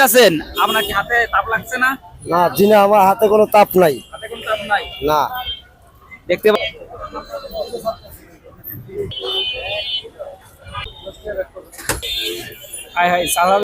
আছেন? আপনার কি হাতে তাপ লাগছে না? না জিনা আমার হাতে কোনো তাপ নাই। হাতে কোনো তাপ নাই? না। দেখতে হাই হাই হাই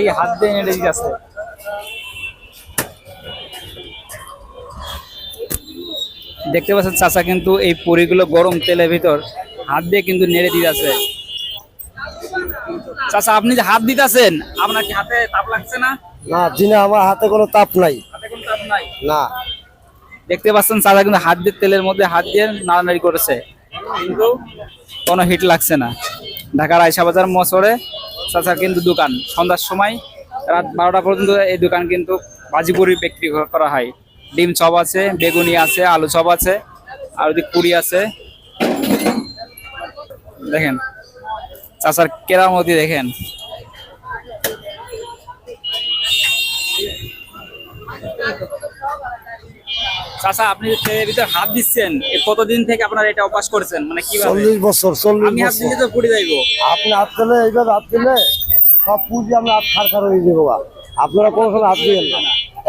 এই হাত দিয়ে নেড়ে দিতে আছে। দেখতে পাচ্ছেন চাচা কিন্তু এই পুরিগুলো গরম তেলের ভিতর হাত দিয়ে কিন্তু নেড়ে দিতে আছে। চাচা আপনি যে হাত দিতেছেন আপনার কি হাতে তাপ লাগছে না? না দিনে আমার হাতে কোনো তাপ নাই। হাতে কোনো তাপ নাই? না। দেখতে পাচ্ছেন চাচা কিন্তু হাত দিয়ে তেলের মধ্যে হাত দিয়ে নাড়ানাড়ি করেছে। কিন্তু কোনো হিট লাগছে না। ঢাকার আয়সা বাজার মশরে চাচার কিন্তু দোকান। সন্ধ্যার সময় রাত বারোটা পর্যন্ত এই দোকান কিন্তু ভাজিপুরি বিক্রি করা হয়। ডিম চপ আছে, বেগুনি আছে, আলু চপ আছে, আর ওদিক পুরি আছে। দেখেন, চাচার কেরামতি দেখেন। চাচা আপনি তেলের ভিতর হাত দিচ্ছেন এ কতদিন থেকে আপনারা এটা অভ্যাস করছেন? মানে কীভাবে? চল্লিশ বছর চল্লিশ আমি হাত দিলে তো পুড়ে যাইবো। আপনি হাত দিলে এইভাবে হাত দিলে সব পুঁজি আমরা হাত খার খার হয়ে যাব আপনারা কোনো সময় হাত দিবেন না।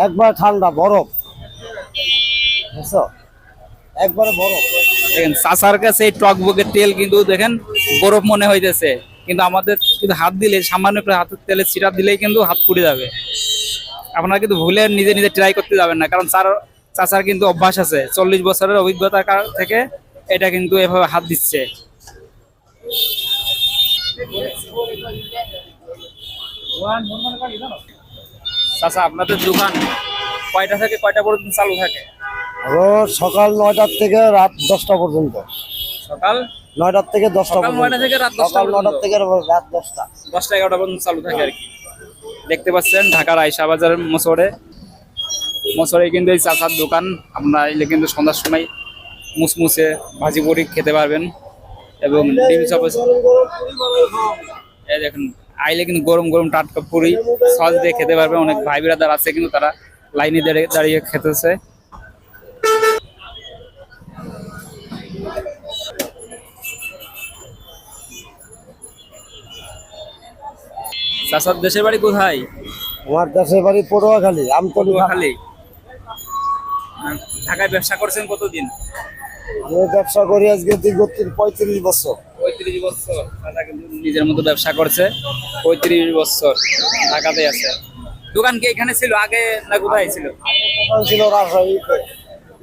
একবার ঠান্ডা বরফ। বুঝছ? একবারে বরফ। দেখেন চাচার কাছে এই টক বকের তেল কিন্তু দেখেন বরফ মনে হইতেছে। কিন্তু আমাদের কিন্তু হাত দিলে সামান্য একটু হাতের তেলের ছিটা দিলেই কিন্তু হাত পুড়ে যাবে। আপনারা কিন্তু ভুলে নিজে নিজে ট্রাই করতে যাবেন না কারণ চার চাচার কিন্তু অভ্যাস আছে। চল্লিশ বছরের অভিজ্ঞতা কার- থেকে এটা কিন্তু এভাবে হাত দিচ্ছে। চাচা আপনাদের দোকান কয়টা থেকে কয়টা পর্যন্ত চালু থাকে? রোজ সকাল নয়টার থেকে রাত দশটা পর্যন্ত। সকাল নয়টার থেকে দশটা নয়টা থেকে রাত দশটা সকাল নয়টার। থেকে রাত দশটা। দশটা এগারোটা পর্যন্ত চালু থাকে আর কি। দেখতে পাচ্ছেন ঢাকার আয়সা বাজারের মোসরে মোসরে কিন্তু এই চাচার দোকান আপনারা এলে কিন্তু সন্ধ্যার সময় মুসমুসে ভাজি পুরি খেতে পারবেন এবং ডিম চপ। এই দেখুন আইলে কিন্তু গরম গরম টাটকা পুরি সস দিয়ে খেতে পারবেন অনেক ভাই বিরাদার আছে কিন্তু তারা লাইনে দাঁড়িয়ে দাঁড়িয়ে খেতেছে। চাচার দেশের বাড়ি কোথায়? আমার দেশের বাড়ি পটুয়াখালী আমতলি। খালি ঢাকায় ব্যবসা করছেন কতদিন? ব্যবসা করি আজকে দীর্ঘ পঁয়ত্রিশ বছর। পঁয়ত্রিশ বছর। দাদা কিন্তু নিজের মতো ব্যবসা করছে। পঁয়ত্রিশ বছর ঢাকাতে আছে। দোকান কি এখানে ছিল আগে না কোথায় ছিল? দোকান ছিল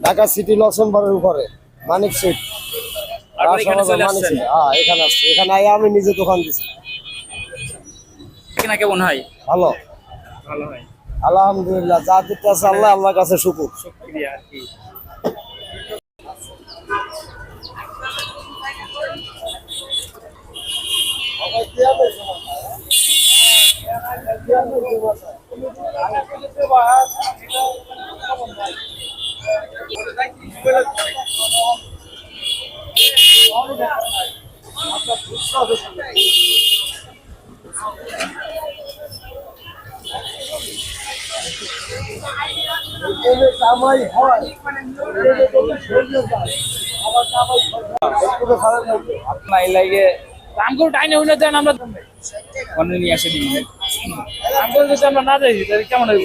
ঢাকা সিটি লক্ষ্মণবাড়ির উপরে মানিক সিট। এখানে সিট। হ্যাঁ এখানে আসছি। এখানে আই আমি নিজে দোকান দিছি। কিনা কেমন হয়? ভালো। ভালো হয়। আলহামদুলিল্লাহ যা দিতে আছে আল্লাহ আল্লাহর কাছে শুকুর। শুক্রিয়া আর কি। কামাই হয় আপনার লাগে আমগুলো টাইনে হইলে দেন আমরা অন্য নিয়ে আসে দিন। আমগুলো যদি আমরা না দেখি তাহলে কেমন হইব?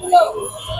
Hello.